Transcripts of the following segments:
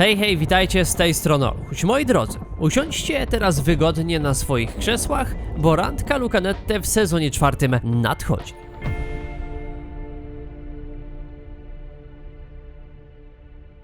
Hej, hej, witajcie z tej strony Oluch. Moi drodzy, usiądźcie teraz wygodnie na swoich krzesłach, bo randka Lucanette w sezonie czwartym nadchodzi.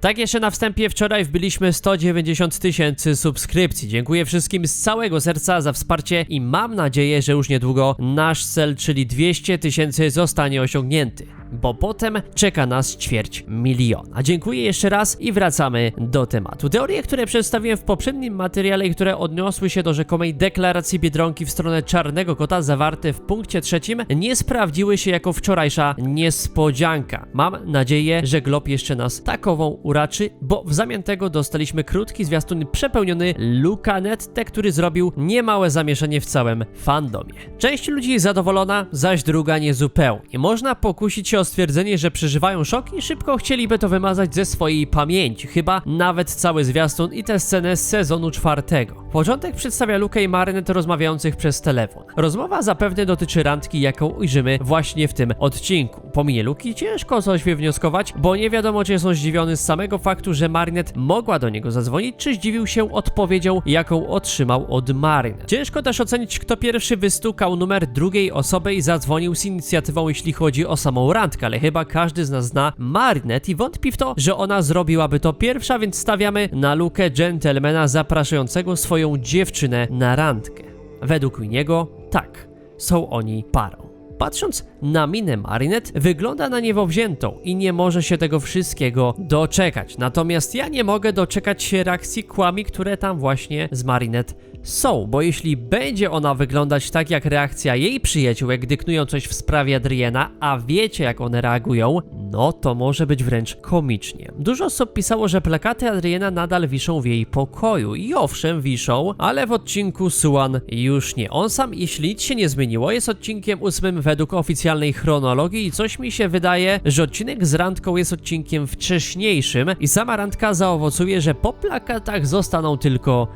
Tak jeszcze na wstępie wczoraj wbiliśmy 190 tysięcy subskrypcji. Dziękuję wszystkim z całego serca za wsparcie i mam nadzieję, że już niedługo nasz cel, czyli 200 tysięcy zostanie osiągnięty. Bo potem czeka nas ćwierć miliona. Dziękuję jeszcze raz i wracamy do tematu. Teorie, które przedstawiłem w poprzednim materiale i które odniosły się do rzekomej deklaracji Biedronki w stronę Czarnego Kota zawarte w punkcie trzecim, nie sprawdziły się jako wczorajsza niespodzianka. Mam nadzieję, że Glob jeszcze nas takową uraczy, bo w zamian tego dostaliśmy krótki zwiastun przepełniony Lucanette, który zrobił niemałe zamieszanie w całym fandomie. Część ludzi zadowolona, zaś druga niezupełnie. Można pokusić się o stwierdzenie, że przeżywają szok i szybko chcieliby to wymazać ze swojej pamięci. Chyba nawet cały zwiastun i tę scenę z sezonu czwartego. Początek przedstawia Lukę i Marynet rozmawiających przez telefon. Rozmowa zapewne dotyczy randki, jaką ujrzymy właśnie w tym odcinku. Po Luki ciężko coś wywnioskować, bo nie wiadomo, czy jest on zdziwiony z samego faktu, że Marynet mogła do niego zadzwonić, czy zdziwił się odpowiedzią, jaką otrzymał od Marynet. Ciężko też ocenić, kto pierwszy wystukał numer drugiej osoby i zadzwonił z inicjatywą, jeśli chodzi o samą randkę, ale chyba każdy z nas zna Marynet i wątpi w to, że ona zrobiłaby to pierwsza, więc stawiamy na Lukę gentlemana zapraszającego swoją dziewczynę na randkę. Według Winiego, tak, są oni parą. Patrząc na minę Marinette, wygląda na niebo wziętą i nie może się tego wszystkiego doczekać. Natomiast ja nie mogę doczekać się reakcji kłami, które tam właśnie z Marinette są, bo jeśli będzie ona wyglądać tak jak reakcja jej przyjaciółek, gdy knują coś w sprawie Adriana, a wiecie jak one reagują, no to może być wręcz komicznie. Dużo osób pisało, że plakaty Adriana nadal wiszą w jej pokoju i owszem wiszą, ale w odcinku Suan już nie. On sam, jeśli nic się nie zmieniło, jest odcinkiem ósmym według oficjalnej chronologii i coś mi się wydaje, że odcinek z randką jest odcinkiem wcześniejszym i sama randka zaowocuje, że po plakatach zostaną tylko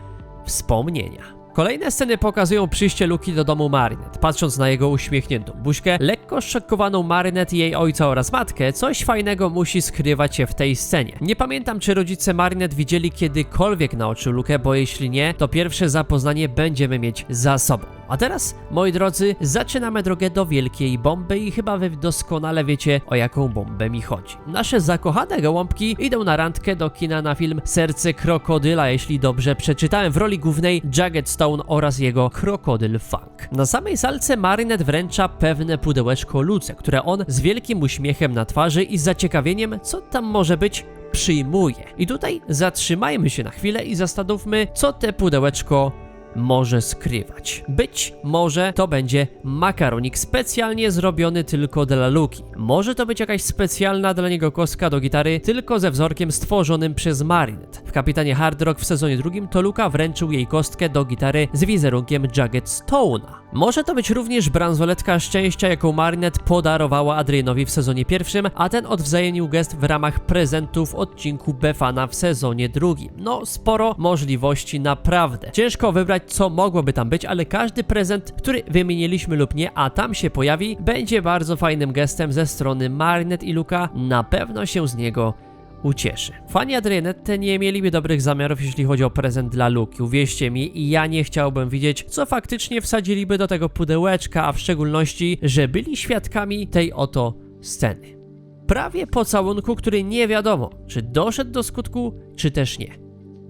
wspomnienia. Kolejne sceny pokazują przyjście Luki do domu Marynet. Patrząc na jego uśmiechniętą buźkę, lekko szokowaną Marynet i jej ojca oraz matkę, coś fajnego musi skrywać się w tej scenie. Nie pamiętam, czy rodzice Marynet widzieli kiedykolwiek na oczy Lukę, bo jeśli nie, to pierwsze zapoznanie będziemy mieć za sobą. A teraz, moi drodzy, zaczynamy drogę do wielkiej bomby i chyba wy doskonale wiecie, o jaką bombę mi chodzi. Nasze zakochane gołąbki idą na randkę do kina na film Serce Krokodyla, jeśli dobrze przeczytałem, w roli głównej Jagged Stone oraz jego Krokodyl Funk. Na samej salce Marynet wręcza pewne pudełeczko Luce, które on z wielkim uśmiechem na twarzy i zaciekawieniem, co tam może być, przyjmuje. I tutaj zatrzymajmy się na chwilę i zastanówmy, co te pudełeczko może skrywać. Być może to będzie makaronik specjalnie zrobiony tylko dla Luki. Może to być jakaś specjalna dla niego kostka do gitary tylko ze wzorkiem stworzonym przez Marinette. W Kapitanie Hard Rock w sezonie drugim to Luka wręczył jej kostkę do gitary z wizerunkiem Jagged Stone'a. Może to być również bransoletka szczęścia, jaką Marinette podarowała Adrianowi w sezonie pierwszym, a ten odwzajemnił gest w ramach prezentu w odcinku Befana w sezonie drugim. No, sporo możliwości naprawdę. Ciężko wybrać, co mogłoby tam być, ale każdy prezent, który wymieniliśmy lub nie, a tam się pojawi, będzie bardzo fajnym gestem ze strony Marinette i Luka. Na pewno się z niego ucieszy. Fani Adrianette nie mieliby dobrych zamiarów, jeśli chodzi o prezent dla Luki. Uwierzcie mi, i ja nie chciałbym widzieć, co faktycznie wsadziliby do tego pudełeczka, a w szczególności, że byli świadkami tej oto sceny. Prawie pocałunku, który nie wiadomo, czy doszedł do skutku, czy też nie.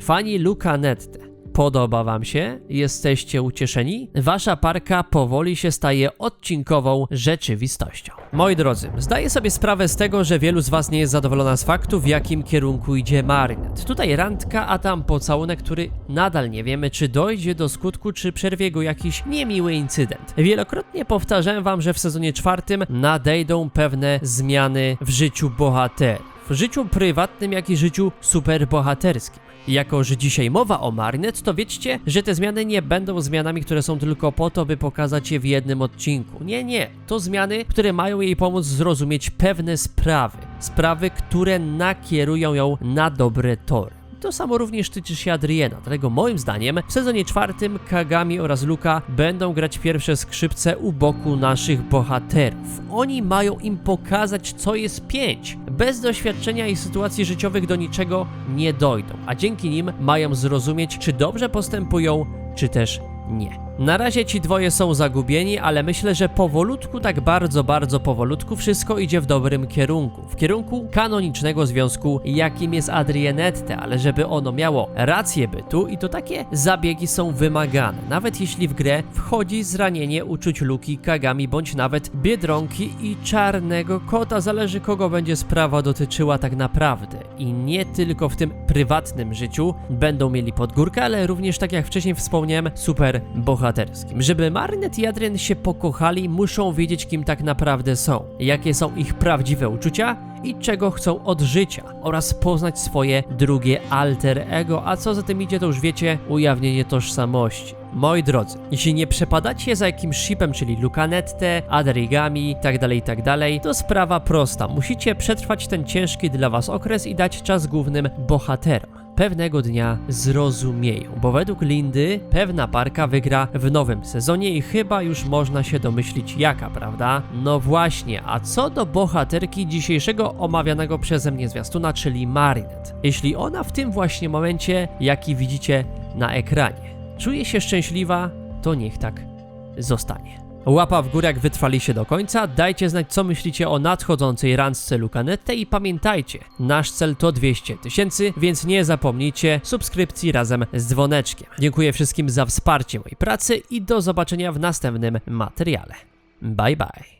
Fani Luca Nette. Podoba Wam się? Jesteście ucieszeni? Wasza parka powoli się staje odcinkową rzeczywistością. Moi drodzy, zdaję sobie sprawę z tego, że wielu z Was nie jest zadowolona z faktu, w jakim kierunku idzie Marynet. Tutaj randka, a tam pocałunek, który nadal nie wiemy, czy dojdzie do skutku, czy przerwie go jakiś niemiły incydent. Wielokrotnie powtarzałem Wam, że w sezonie czwartym nadejdą pewne zmiany w życiu bohaterów. Życiu prywatnym, jak i życiu superbohaterskim. Jako, że dzisiaj mowa o Marynet, to wiedzcie, że te zmiany nie będą zmianami, które są tylko po to, by pokazać je w jednym odcinku. Nie, nie. To zmiany, które mają jej pomóc zrozumieć pewne sprawy. Sprawy, które nakierują ją na dobre tory. To samo również tyczy się Adriena, dlatego moim zdaniem w sezonie czwartym Kagami oraz Luka będą grać pierwsze skrzypce u boku naszych bohaterów. Oni mają im pokazać, co jest pięć. Bez doświadczenia i sytuacji życiowych do niczego nie dojdą, a dzięki nim mają zrozumieć, czy dobrze postępują, czy też nie. Na razie ci dwoje są zagubieni, ale myślę, że powolutku, tak bardzo, bardzo powolutku wszystko idzie w dobrym kierunku. W kierunku kanonicznego związku, jakim jest Adrienette, ale żeby ono miało rację bytu i to takie zabiegi są wymagane. Nawet jeśli w grę wchodzi zranienie uczuć Luki, Kagami bądź nawet Biedronki i Czarnego Kota, zależy kogo będzie sprawa dotyczyła tak naprawdę. I nie tylko w tym prywatnym życiu będą mieli podgórkę, ale również tak jak wcześniej wspomniałem, super bohaterskim. Żeby Marinette i Adrian się pokochali, muszą wiedzieć, kim tak naprawdę są, jakie są ich prawdziwe uczucia i czego chcą od życia, oraz poznać swoje drugie alter ego, a co za tym idzie, to już wiecie, ujawnienie tożsamości. Moi drodzy, jeśli nie przepadacie za jakimś shipem, czyli Lucanette, Aderigami itd., itd., to sprawa prosta. Musicie przetrwać ten ciężki dla was okres i dać czas głównym bohaterom pewnego dnia zrozumieją, bo według Lindy pewna parka wygra w nowym sezonie i chyba już można się domyślić jaka, prawda? No właśnie, a co do bohaterki dzisiejszego omawianego przeze mnie zwiastuna, czyli Marinette. Jeśli ona w tym właśnie momencie, jaki widzicie na ekranie, czuje się szczęśliwa, to niech tak zostanie. Łapa w górę, jak wytrwaliście do końca. Dajcie znać, co myślicie o nadchodzącej randce Lucanette i pamiętajcie, nasz cel to 200 tysięcy, więc nie zapomnijcie subskrypcji razem z dzwoneczkiem. Dziękuję wszystkim za wsparcie mojej pracy i do zobaczenia w następnym materiale. Bye bye.